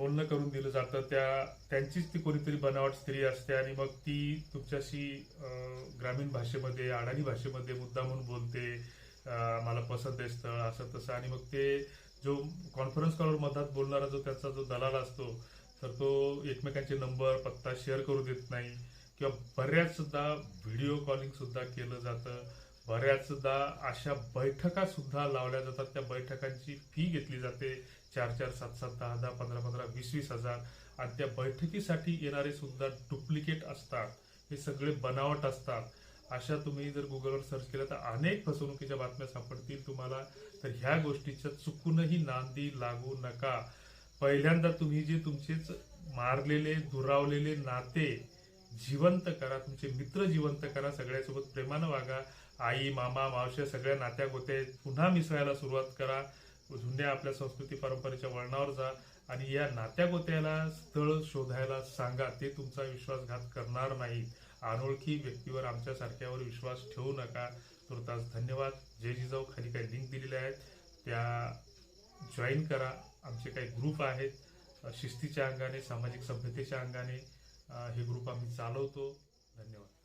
बोलणं करून दिलं जातं. त्या त्यांचीच ती कोणीतरी बनावट स्त्री असते आणि मग ती तुमच्याशी ग्रामीण भाषेमध्ये अडाणी भाषेमध्ये मुद्दा म्हणून बोलते. मला पसंत आहे स्थळ असं तसं. आणि मग ते जो कॉन्फरन्स कॉलवर मधात बोलणारा जो त्याचा जो दलाल असतो तर तो एकमेकांचे नंबर पत्ता शेअर करू देत नाही. किंवा बऱ्याचसुद्धा व्हिडिओ कॉलिंग सुद्धा केलं जातं. बऱ्याचदा अशा बैठका सुद्धा लावल्या जातात. त्या बैठकांची फी घेतली जाते. चार चार सात सात दहा दहा पंधरा पंधरा वीस वीस हजार. आणि त्या बैठकीसाठी येणारे सुद्धा डुप्लिकेट असतात. हे सगळे बनावट असतात. अशा तुम्ही जर गुगलवर सर्च केलं तर अनेक फसवणुकीच्या बातम्या सापडतील तुम्हाला. तर ह्या गोष्टीच्या चुकूनही नांदी लागू नका. पहिल्यांदा तुम्ही जे तुमचेच मारलेले दुरावलेले नाते जिवंत करा तुमचे मित्र जिवंत करा सगळ्यासोबत प्रेमानं वागा. आई मामा मावश्या सगळ्या नात्या गोते पुन्हा मिसळायला सुरुवात करा. जुन्या आपल्या संस्कृती परंपरेच्या वळणावर जा. आणि या नात्या गोत्याला स्थळ शोधायला सांगा ते तुमचा विश्वासघात करणार नाही अनोळखी व्यक्तीवर आमच्यासारख्यावर विश्वास ठेवू नका. तुर्तास धन्यवाद. जय जिजाऊ खाली काही लिंक दिलेल्या आहेत. त्या जॉईन करा. आमचे काही ग्रुप आहेत. शिस्तीच्या अंगाने सामाजिक सभ्यतेच्या अंगाने हे ग्रुप आम्ही चालवतो. धन्यवाद.